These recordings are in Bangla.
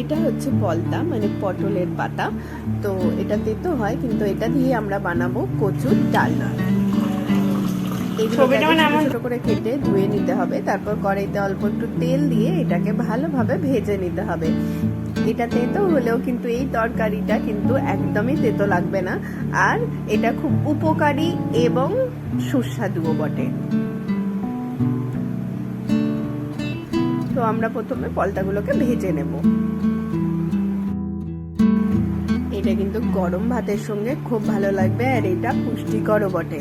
এটা হচ্ছে পলতা মানে পটলের পাতা। তো এটা তেতো হয় কিন্তু এটা দিয়ে আমরা বানাবো কচুর ডালনা মানে ছোট করে কেটে ধুয়ে নিতে হবে তারপর কড়াইতে অল্প একটু তেল দিয়ে এটাকে ভালোভাবে ভেজে নিতে হবে। এটা তেতো হলেও কিন্তু এই তরকারিটা কিন্তু একদমই তেতো লাগবে না আর এটা খুব উপকারী এবং সুস্বাদুও বটে। তো আমরা প্রথমে পলতাগুলোকে ভেজে নেব। এটা কিন্তু গরম ভাতের সঙ্গে খুব ভালো লাগবে আর এটা পুষ্টিকরও বটে।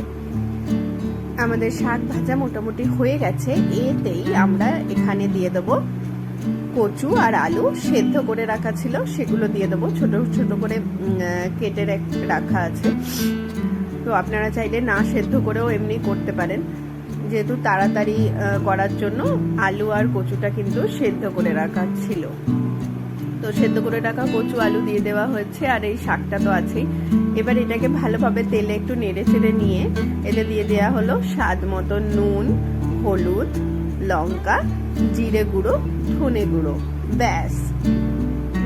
আমাদের শাক ভাজা মোটামুটি হয়ে গেছে, এতেই আমরা এখানে দিয়ে দেব কচু আর আলু, সেদ্ধ করে রাখা ছিল, সেগুলো দিয়ে দেবো। ছোট ছোট করে কেটে রাখা আছে। তো আপনারা চাইলে না সেদ্ধ করেও এমনি করতে পারেন। যেহেতু তাড়াতাড়ি করার জন্য আলু আর কচুটা কিন্তু সেদ্ধ করে রাখা ছিল। তো সেদ্ধ করে রাখা কচু আলু দিয়ে দেওয়া হয়েছে, আর এই শাকটা তো আছেই। এবার এটাকে ভালোভাবে তেলে একটু নেড়ে চেড়ে নিয়ে এতে দিয়ে দেওয়া হলো স্বাদ মতো নুন, হলুদ, লঙ্কা, জিরে গুঁড়ো, ধনে গুঁড়ো, ব্যাস।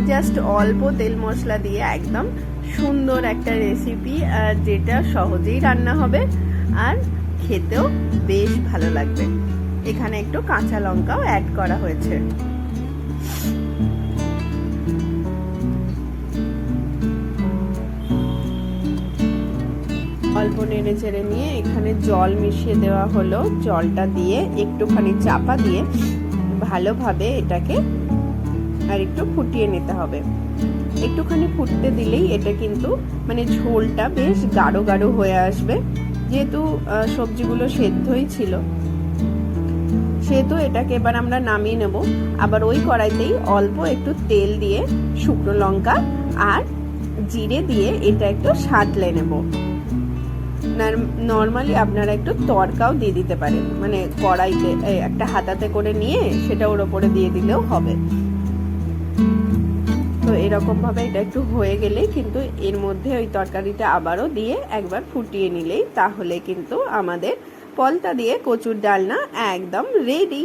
জাস্ট অল্প তেল মশলা দিয়ে একদম সুন্দর একটা রেসিপি যেটা সহজেই রান্না হবে। আর খেতেও বেশ ভালো লাগবে। এখানে একটু কাঁচা লঙ্কাও অ্যাড করা হয়েছে। অল্প নেড়ে চেড়ে নিয়ে এখানে জল মিশিয়ে দেওয়া হলো। জলটা দিয়ে একটুখানি চাপা দিয়ে ভালোভাবে এটাকে আর একটু ফুটিয়ে নিতে হবে। একটুখানি ফুটতে দিলেই এটা কিন্তু মানে ঝোলটা বেশ গাঢ় গাঢ় হয়ে আসবে। যেহেতু সবজিগুলো সেদ্ধই ছিল, সেহেতু এটাকে এবার আমরা নামিয়ে নেব। আবার ওই কড়াইতেই অল্প একটু তেল দিয়ে শুকনো লঙ্কা আর জিরে দিয়ে এটা একটু সাঁতলে নেব। নর্মালি আপনারা একটু তরকাও দিয়ে দিতে পারেন। মানে কড়াইতে একটা হাতাতে করে নিয়ে সেটা ওর ওপরে দিয়ে দিলেও হবে। তো এরকম ভাবে এটা একটু হয়ে গেলে কিন্তু এর মধ্যে ওই তরকারিটা আবারও দিয়ে একবার ফুটিয়ে নিলেই তাহলে কিন্তু আমাদের পলতা দিয়ে কচুর ডালনা একদম রেডি